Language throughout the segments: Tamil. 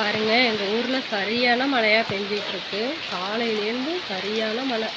பாருங்க எங்கள் ஊரில் சரியான மழையாக பெஞ்சிட்டு இருக்கு காலையிலேருந்து சரியான மழை.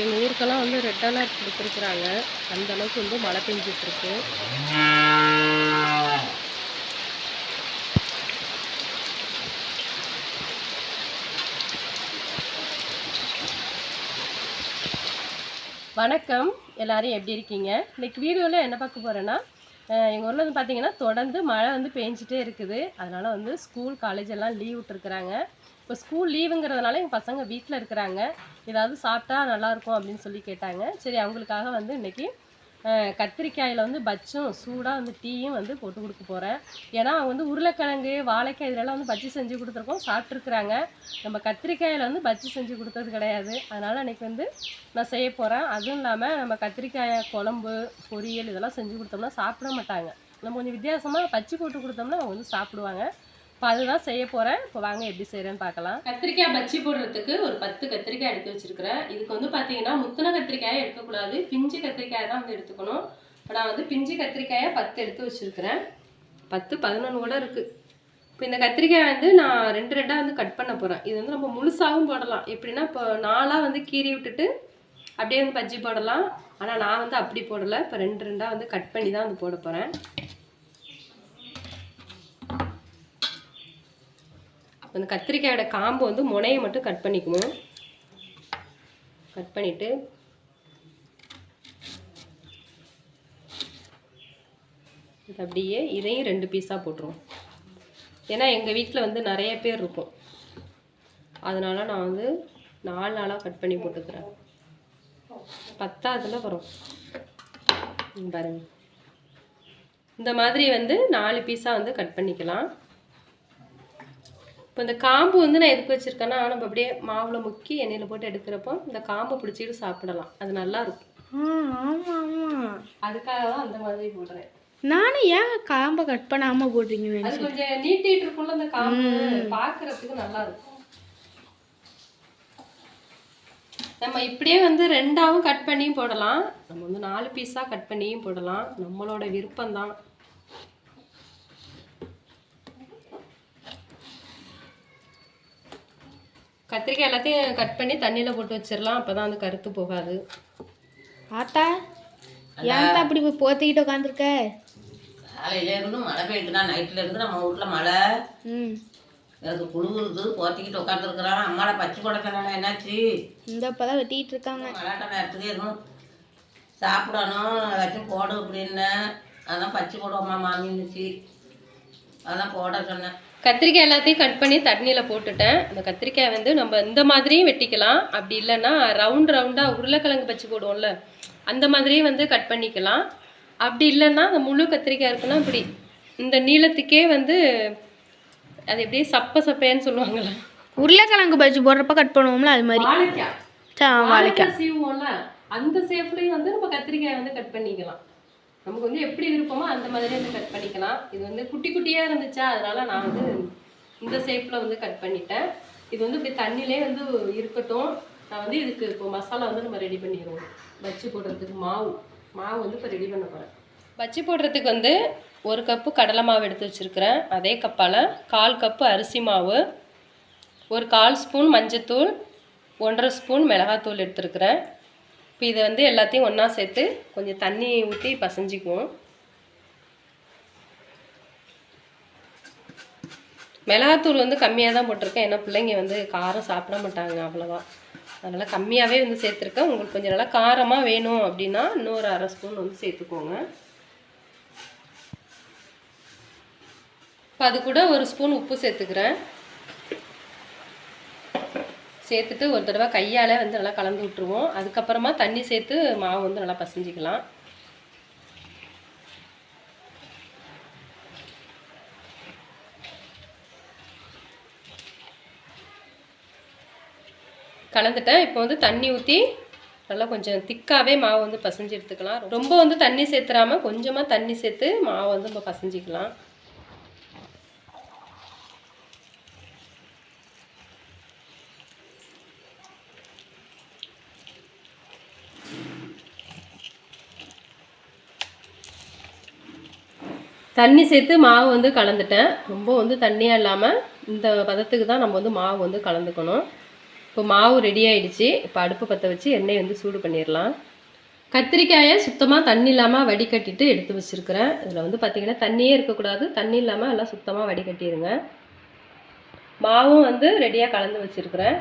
எங்கள் ஊருக்கெல்லாம் வந்து ரெட் அலர்ட் கொடுத்துருக்குறாங்க. அந்த அளவுக்கு வந்து மழை பெஞ்சிட்டு இருக்கு வணக்கம். எல்லாரும் எப்படி இருக்கீங்க? இன்னைக்கு வீடியோவில் என்ன பார்க்க போகிறேன்னா எங்கள் ஊரில் வந்து பார்த்தீங்கன்னா தொடர்ந்து மழை வந்து பெஞ்சிட்டே இருக்குது. அதனால் வந்து ஸ்கூல் காலேஜ் எல்லாம் லீவ் விட்டுருக்குறாங்க. இப்போ ஸ்கூல் லீவுங்கிறதுனால எங்கள் பசங்க வீட்டில் இருக்கிறாங்க. ஏதாவது சாப்பிட்டா நல்லாயிருக்கும் அப்படின்னு சொல்லி கேட்டாங்க. சரி அவங்களுக்காக வந்து இன்றைக்கி கத்திரிக்காயில் வந்து பச்சும் சூடாக வந்து டீயும் வந்து போட்டு கொடுக்க போகிறேன் ஏன்னா அவங்க வந்து உருளைக்கிழங்கு வாழைக்காய் இதிலெல்லாம் வந்து பஜ்ஜி செஞ்சு கொடுத்துருக்கோம். சாப்பிட்ருக்குறாங்க நம்ம கத்திரிக்காயில் வந்து பஜ்ஜி செஞ்சு கொடுத்தது கிடையாது. அதனால் அன்றைக்கி வந்து நான் செய்ய போகிறேன் அதுவும் இல்லாமல் நம்ம கத்திரிக்காய் குழம்பு பொரியல் இதெல்லாம் செஞ்சு கொடுத்தோம்னா சாப்பிட மாட்டாங்க. நம்ம கொஞ்சம் வித்தியாசமாக பச்சி போட்டு கொடுத்தோம்னா அவங்க வந்து சாப்பிடுவாங்க. இப்போ அதுதான் செய்ய போகிறேன் இப்போ வாங்க எப்படி செய்கிறேன்னு பார்க்கலாம். கத்திரிக்காய் பச்சி போடுறதுக்கு ஒரு பத்து கத்திரிக்காய் எடுத்து வச்சிருக்கிறேன். இதுக்கு வந்து பார்த்தீங்கன்னா முத்தின கத்திரிக்காயை எடுக்கக்கூடாது. பிஞ்சு கத்திரிக்காயை தான் வந்து எடுத்துக்கணும். இப்போ நான் வந்து பிஞ்சு கத்திரிக்காயை பத்து எடுத்து வச்சுருக்கிறேன். பத்து பதினொன்று கூட இருக்குது இப்போ இந்த கத்திரிக்காய் வந்து நான் ரெண்டு ரெண்டாக வந்து கட் பண்ண போகிறேன் இது வந்து நம்ம முழுசாகவும் போடலாம். எப்படின்னா இப்போ நாலாக வந்து கீறி விட்டுட்டு அப்படியே வந்து பஜ்ஜி போடலாம். ஆனால் நான் வந்து அப்படி போடலை. இப்போ ரெண்டு ரெண்டாக வந்து கட் பண்ணி தான் வந்து போட போகிறேன் இந்த கத்திரிக்காயோட காம்பு வந்து முனையை மட்டும் கட் பண்ணிக்குவோம் கட் பண்ணிவிட்டு இது அப்படியே இதையும் ரெண்டு பீஸாக போட்டுருவோம். ஏன்னா எங்கள் வீட்டில் வந்து நிறைய பேர் இருக்கும். அதனால் நான் வந்து நாலு நாளாக கட் பண்ணி போட்டுக்கிறேன். பத்தாவதுல வரும். பாருங்க. இந்த மாதிரி வந்து நாலு பீஸாக வந்து கட் பண்ணிக்கலாம். இப்போ இந்த காம்பு வந்து நான் எதுக்கு வச்சுருக்கேன்னா நம்ம அப்படியே மாவில் முக்கி எண்ணெயில் போட்டு எடுக்கிறப்போ இந்த காம்பை பிடிச்சிட்டு சாப்பிடலாம். அது நல்லா இருக்கும் ஆமா ஆமா. அதுக்காக தான் அந்த மாதிரி போடுறேன். நானும் ஏன் காம்பை கட் பண்ணாம போடுறீங்க அது கொஞ்சம் நீட்டிட்டு இருக்கும்ல அந்த காம்பு பார்க்கறதுக்கு நல்லா இருக்கும் நம்ம இப்படியே வந்து ரெண்டாவும் கட் பண்ணியும் போடலாம். நம்ம வந்து நாலு பீஸாக கட் பண்ணியும் போடலாம். நம்மளோட விருப்பம்தான். கத்திரிக்காய் எல்லாத்தையும் கட் பண்ணி தண்ணியில் போட்டு வச்சிடலாம் அப்போ தான் வந்து கருத்து போகாது. ஆத்தா ஏன் அப்படி போய் போத்திக்கிட்டு உட்காந்துருக்க காலையில இருந்து மழை பெய்யுதுன்னா நைட்ல இருந்து நம்ம வீட்ல மழை. ம். எனக்கு குழுகுறுது போத்திக்கிட்டு உட்காந்துருக்குறான் அம்மாவை பச்சை போட சொன்னாங்க என்னாச்சு? இந்த இப்பதான் வெட்டிட்டு இருக்காங்க. மலாட்ட நேரத்துக்கு எதுவும் சாப்பிடணும் ஏதாச்சும் போடு அப்படின்னு. அதான் பச்சை போடுவோம்மா மாமின்னுச்சு. அதான் போட சொன்னேன். கத்திரிக்காய் எல்லாத்தையும் கட் பண்ணி தண்ணியில் போட்டுட்டேன். அந்த கத்திரிக்காய் வந்து நம்ம இந்த மாதிரியும் வெட்டிக்கலாம். அப்படி இல்லைன்னா ரவுண்ட் ரவுண்டாக உருளைக்கிழங்கு பச்சி போடுவோம்ல அந்த மாதிரியும் வந்து கட் பண்ணிக்கலாம். அப்படி இல்லைன்னா அந்த முழு கத்திரிக்காய் இருக்குன்னா இப்படி இந்த நீளத்துக்கே வந்து அது எப்படியே சப்ப சப்பைன்னு சொல்லுவாங்கல்ல. உருளைக்கிழங்கு பஜ்ஜி போடுறப்ப கட் பண்ணுவோம்ல அது மாதிரி. வாழைக்காய். சீவுவோம்ல அந்த ஷேப்லேயும் வந்து நம்ம கத்திரிக்காய் வந்து கட் பண்ணிக்கலாம். நமக்கு வந்து எப்படி விருப்பமோ அந்த மாதிரி வந்து கட் பண்ணிக்கலாம். இது வந்து குட்டி குட்டியாக இருந்துச்சா அதனால நான் வந்து இந்த ஷேப்பில் வந்து கட் பண்ணிட்டேன். இது வந்து இப்படி தண்ணியிலே வந்து இருக்கட்டும். நான் வந்து இதுக்கு இப்போ மசாலா வந்து நம்ம ரெடி பண்ணிடுவோம். பச்சி போடுறதுக்கு மாவு. மாவு வந்து இப்போ ரெடி பண்ண போகிறேன் பச்சி போடுறதுக்கு வந்து ஒரு கப்பு கடலை மாவு எடுத்து வச்சுருக்கிறேன். அதே கப்பால் கால் கப்பு அரிசி மாவு ஒரு கால் ஸ்பூன் மஞ்சத்தூள் ஒன்றரை ஸ்பூன் மிளகாத்தூள் எடுத்துருக்கிறேன். இப்போ இதை வந்து எல்லாத்தையும் ஒன்றா சேர்த்து கொஞ்சம் தண்ணி ஊற்றி பசைஞ்சிக்குவோம். மிளகாத்தூள் வந்து கம்மியாக தான் போட்டிருக்கேன். ஏன்னா பிள்ளைங்க வந்து காரம் சாப்பிட மாட்டாங்க அவ்வளோவா. அதனால் கம்மியாகவே வந்து சேர்த்துருக்கேன். உங்களுக்கு கொஞ்சம் நல்லா காரமாக வேணும் அப்படின்னா இன்னொரு அரை ஸ்பூன் வந்து சேர்த்துக்கோங்க. இப்போ அது கூட ஒரு ஸ்பூன் உப்பு சேர்த்துக்கிறேன். சேர்த்துட்டு ஒரு தடவை கையால் வந்து நல்லா கலந்து விட்டுருவோம். அதுக்கப்புறமா தண்ணி சேர்த்து மாவு வந்து நல்லா பசிஞ்சிக்கலாம். கலந்துட்டேன். இப்போ வந்து தண்ணி ஊற்றி நல்லா கொஞ்சம் திக்காகவே மாவு வந்து பசைஞ்சு எடுத்துக்கலாம். ரொம்ப வந்து தண்ணி சேர்த்துறாமல் கொஞ்சமாக தண்ணி சேர்த்து மாவு வந்து நம்ம பசைஞ்சிக்கலாம். தண்ணி சேர்த்து மாவு வந்து கலந்துட்டேன். ரொம்ப வந்து தண்ணியாக இல்லாமல் இந்த பதத்துக்கு தான் நம்ம வந்து மாவு வந்து கலந்துக்கணும். இப்போ மாவு ரெடி ஆகிடுச்சு இப்போ அடுப்பு பற்ற வச்சு எண்ணெய் வந்து சூடு பண்ணிடலாம். கத்திரிக்காயை சுத்தமாக தண்ணி இல்லாமல் வடிகட்டிட்டு எடுத்து வச்சுருக்கிறேன். இதில் வந்து பார்த்திங்கன்னா தண்ணியே இருக்கக்கூடாது. தண்ணி இல்லாமல் எல்லாம் சுத்தமாக வடிகட்டிடுங்க மாவும் வந்து ரெடியாக கலந்து வச்சுருக்கிறேன்.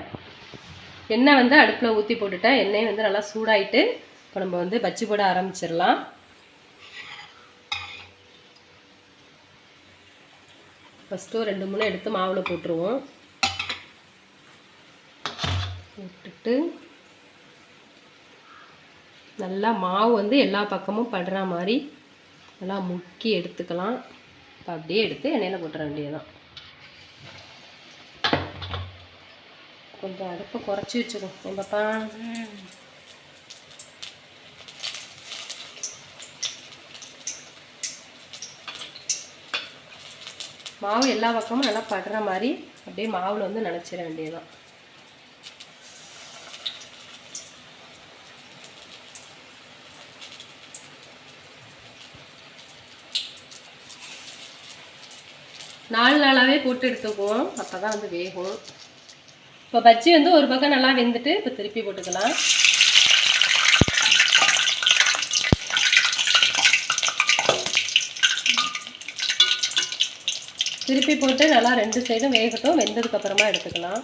எண்ணெய் வந்து அடுப்பில் ஊற்றி போட்டுட்டேன். எண்ணெய் வந்து நல்லா சூடாயிட்டு இப்போ நம்ம வந்து பஜ்ஜி போட ஆரம்பிச்சிடலாம். ஃபஸ்ட்டு ரெண்டு மூணு எடுத்து மாவில் போட்டுருவோம். போட்டுட்டு நல்லா மாவு வந்து எல்லா பக்கமும் படுற மாதிரி நல்லா முக்கி எடுத்துக்கலாம். இப்போ அப்படியே எடுத்து எண்ணெயில் போட்டுற வேண்டியதுதான். கொஞ்சம் அடுப்பை குறைச்சி வச்சுக்கோ என் மாவு எல்லா பக்கமும் நல்லா படுற மாதிரி அப்படியே மாவில் வந்து நினச்சிட வேண்டியதுதான். நாலு நாளாகவே போட்டு எடுத்துக்குவோம். அப்போ தான் வந்து வேகும். இப்போ பஜ்ஜி வந்து ஒரு பக்கம் நல்லா வெந்துட்டு இப்போ திருப்பி போட்டுக்கலாம். திருப்பி போட்டு நல்லா ரெண்டு சைடும் வேகட்டும். வெந்ததுக்கு அப்புறமா எடுத்துக்கலாம்.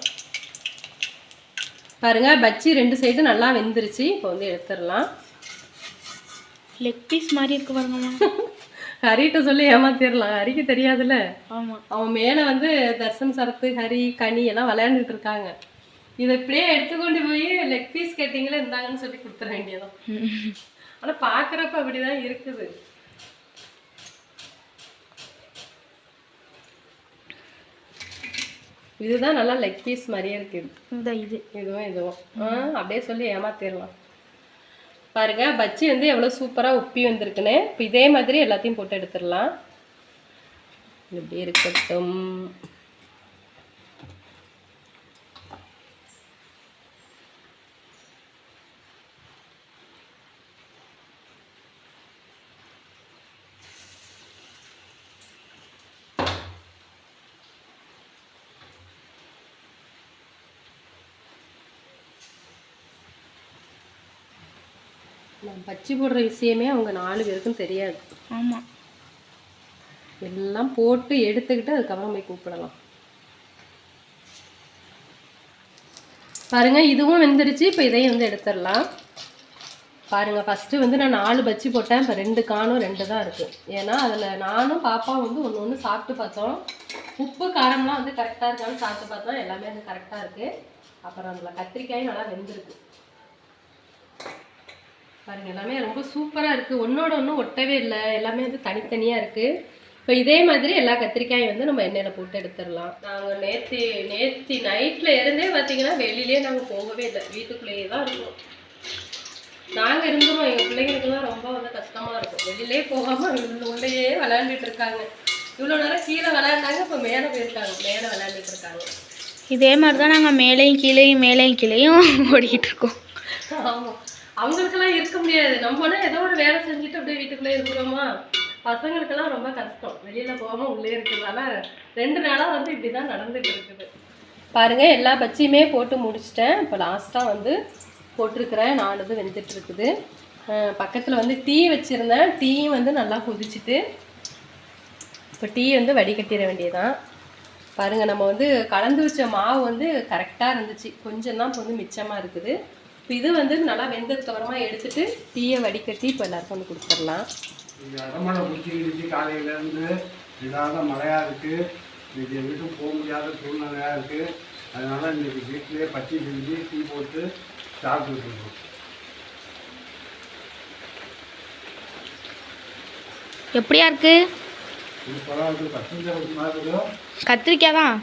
பாருங்க பஜ்ஜி ரெண்டு சைடும் நல்லா வெந்துருச்சு. இப்போ வந்து எடுத்துடலாம். லெக் பீஸ் மாதிரி இருக்கு பாருங்கம்மா ஹரிட்ட சொல்லி ஏமாத்திடலாம். ஹரிக்கு தெரியாதுல்ல. ஆமாம் அவன் மேலே வந்து தர்சன் சரத்து ஹரி கனி எல்லாம் விளையாண்டுட்டு இருக்காங்க. இதை இப்படியே எடுத்துக்கொண்டு போய் லெக் பீஸ் கேட்டிங்களே இருந்தாங்கன்னு சொல்லி கொடுத்துட வேண்டியதான் ஆனால் பார்க்குறப்ப அப்படிதான் இருக்குது. இதுதான் நல்லா லெக் பீஸ் மாதிரியே இருக்குது இந்த இது. இதுவும் இதுவும். அப்படியே சொல்லி ஏமாத்திடலாம் பாருங்க பஜ்ஜி வந்து எவ்வளோ சூப்பராக உப்பி வந்திருக்குன்னு. இப்போ இதே மாதிரி எல்லாத்தையும் போட்டு எடுத்துடலாம். இப்படி இருக்கட்டும். நான் பஜ்ஜி போடுற விஷயமே அவங்க நாலு பேருக்கும் தெரியாது. ஆமாம் எல்லாம் போட்டு எடுத்துக்கிட்டு அதுக்கப்புறம் போய் கூப்பிடலாம். பாருங்க இதுவும் வெந்துருச்சு. இப்போ இதையும் வந்து எடுத்துடலாம். பாருங்க ஃபஸ்ட்டு வந்து நான் நாலு பஜ்ஜி போட்டேன். இப்போ ரெண்டு காணும் ரெண்டு தான் இருக்குது ஏன்னா அதில் நானும் பாப்பா வந்து ஒன்று ஒன்று சாப்பிட்டு பார்த்தோம். உப்பு காரம்லாம் வந்து கரெக்டாக இருக்கான்னு சாப்பிட்டு பார்த்தோம். எல்லாமே வந்து கரெக்டாக இருக்குது அப்புறம் அதில் கத்திரிக்காயும் நல்லா வெந்திருக்கு. பாருங்க எல்லாமே ரொம்ப சூப்பராக இருக்குது ஒன்றோட ஒன்று ஒட்டவே இல்லை. எல்லாமே வந்து தனித்தனியாக இருக்குது இப்போ இதே மாதிரி எல்லா கத்திரிக்காயும் வந்து நம்ம எண்ணெயில் போட்டு எடுத்துடலாம். நாங்கள் நேற்று நேற்று நைட்டில் இருந்தே பார்த்தீங்கன்னா வெளியிலே நாங்கள் போகவே இல்லை. வீட்டுக்குள்ளேயே தான் இருக்கோம் நாங்கள் இருந்துருவோம் எங்கள் பிள்ளைங்களுக்குலாம் ரொம்ப வந்து கஷ்டமாக இருக்கும். வெளியிலே போகாமல் உள்ளேயே விளையாண்டுட்டு இருக்காங்க. இவ்வளோ நேரம் கீழே விளையாண்டாங்க இப்போ மேலே போயிருக்காங்க. மேலே விளையாண்டுட்டு இருக்காங்க. இதே மாதிரி தான் நாங்கள் மேலேயும் கீழேயும் மேலேயும் கீழேயும் ஓடிக்கிட்டு இருக்கோம். ஆமா. அவங்களுக்கெல்லாம் இருக்க முடியாது. நம்மனா ஏதோ ஒரு வேலை செஞ்சுட்டு அப்படியே வீட்டுக்குள்ளே இருக்கிறோமா பசங்களுக்கெல்லாம் ரொம்ப கஷ்டம். வெளியில் போகாமல் உள்ளே இருக்கிறதால ரெண்டு நாளாக வந்து இப்படி தான் நடந்துட்டு இருக்குது. பாருங்கள் எல்லா பஜ்ஜியுமே போட்டு முடிச்சிட்டேன். இப்போ லாஸ்ட்டாக வந்து போட்டிருக்கிறேன். நாலு இது வெந்துட்டுருக்குது பக்கத்தில் வந்து டீ வச்சுருந்தேன். டீயும் வந்து நல்லா கொதிச்சுட்டு இப்போ டீ வந்து வடிகட்டிட வேண்டியதான் பாருங்க நம்ம வந்து கலந்து வச்ச மாவு வந்து கரெக்டாக இருந்துச்சு. கொஞ்சம் தான் இப்போ வந்து மிச்சமாக இருக்குது. இது வந்து நல்லா வெந்ததுக்கு அப்புறமா எடுத்துட்டு டீயை வடிகட்டி இப்போ எல்லாருக்கும் வந்து கொடுத்துடலாம். இங்கே அடமழை பிடிச்சிக்கிடுச்சு காலையிலேருந்து இல்லாத மழையாக இருக்குது இன்னைக்கு வீட்டுக்கு போக முடியாத சூழ்நிலையாக இருக்குது அதனால் இன்னைக்கு வீட்டிலேயே பச்சை செஞ்சு டீ போட்டு சாப்பிட்டுட்டு இருக்கோம். எப்படியா இருக்கு? இது கத்திரிக்காய் தான்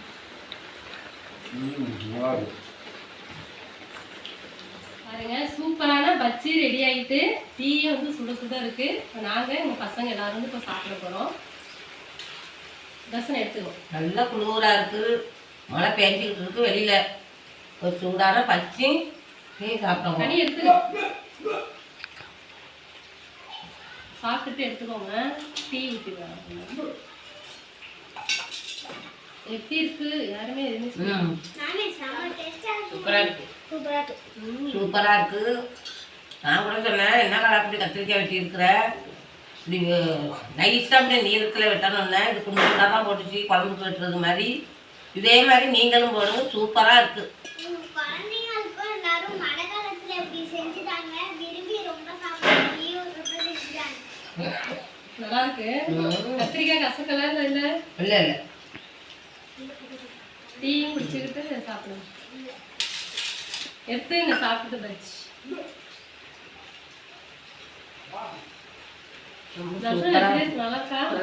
பாருங்க சூப்பரான பஜ்ஜி ரெடி ஆகிட்டு டீயும் வந்து சுட சுட இருக்கு. இப்போ நாங்கள் எங்கள் பசங்க எல்லாரும் வந்து இப்போ சாப்பிட போகிறோம் தர்சனம் எடுத்துக்கோ. நல்ல குளிராக இருக்குது மழை பெஞ்சிக்கிட்டு இருக்கு வெளியில். ஒரு சூடான பச்சி டீ சாப்பிட்டோம் கனி எடுத்துக்கோ. சாப்பிட்டுட்டு எடுத்துக்கோங்க. டீ ஊற்றிடுவாங்க எப்படி இருக்கு? யாருமே எதுவுமே சொல்ல- ம் சூப்பராக இருக்கு. சூப்பராக நான் கூட சொன்னேன் என்ன கடை அப்படி கத்திரிக்காய் வெட்டி இருக்கிற? இப்படி நைஸாக அப்படியே நீளத்தில் வெட்டணும்னா இது குண்டு குண்டாக தான் போட்டுச்சு குழம்புக்கு வெட்டுறது மாதிரி. இதே மாதிரி நீங்களும் போடுங்க சூப்பராக இருக்குது நல்லா இருக்கு. கத்திரிக்காய் கசக்கலாம் இல்லை இல்லை? இல்லை டீயும் குடிச்சுக்கிட்டு சாப்பிடுங்க எடுத்துங்க சாப்பிட்டு பறிச்சு சூப்பராக இருக்கு நல்லா இருக்கா நல்லா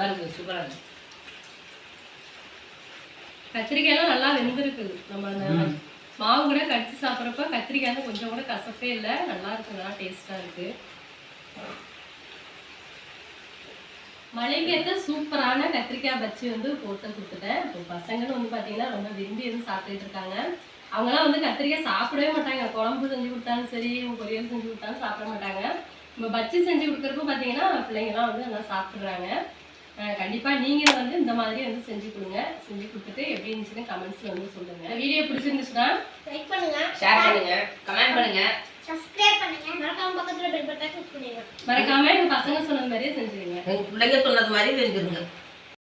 இருக்குது சூப்பராக இருக்குது கத்திரிக்காயெல்லாம் நல்லா வெந்திருக்குது நம்ம மாவு கூட கடிச்சு சாப்பிட்றப்ப கத்திரிக்காய் கொஞ்சம் கூட கசப்பே இல்லை. நல்லா இருக்கு நல்லா டேஸ்டா இருக்கு. மழைக்கு ஏற்ற சூப்பரான கத்திரிக்காய் பச்சி வந்து போட்டு கொடுத்துட்டேன். இப்போ பசங்களும் வந்து பார்த்தீங்கன்னா ரொம்ப விரும்பி வந்து சாப்பிட்டுட்டு இருக்காங்க. அவங்களாம் வந்து கத்திரிக்காய் சாப்பிடவே மாட்டாங்க. குழம்பு செஞ்சு கொடுத்தாலும் சரி பொரியல் செஞ்சு கொடுத்தாலும் சாப்பிட மாட்டாங்க. நம்ம பச்சி செஞ்சு கொடுக்குறப்ப பார்த்தீங்கன்னா பிள்ளைங்கலாம் வந்து நல்லா சாப்பிட்றாங்க. அஹ் கண்டிப்பா நீங்களும் வந்து இந்த மாதிரி வந்து செஞ்சு கொடுங்க. செஞ்சு கொடுத்துட்டு எப்படி இருந்துச்சுன்னு கமெண்ட்ஸ்ல வந்து சொல்லுங்க. வீடியோ பிடிச்சிருந்துச்சுன்னா லைக் பண்ணுங்க. ஷேர் பண்ணுங்க. கமெண்ட் பண்ணுங்க. சப்ஸ்கிரைப் பண்ணுங்க. மறக்காம பக்கத்துல பெல் பட்டன் கிளிக் பண்ணிடுங்க. மறக்காம எங்க பசங்க சொன்னது மாதிரியே செஞ்சுருங்க. பிள்ளைங்க சொன்னது மாதிரி செஞ்சுருங்க.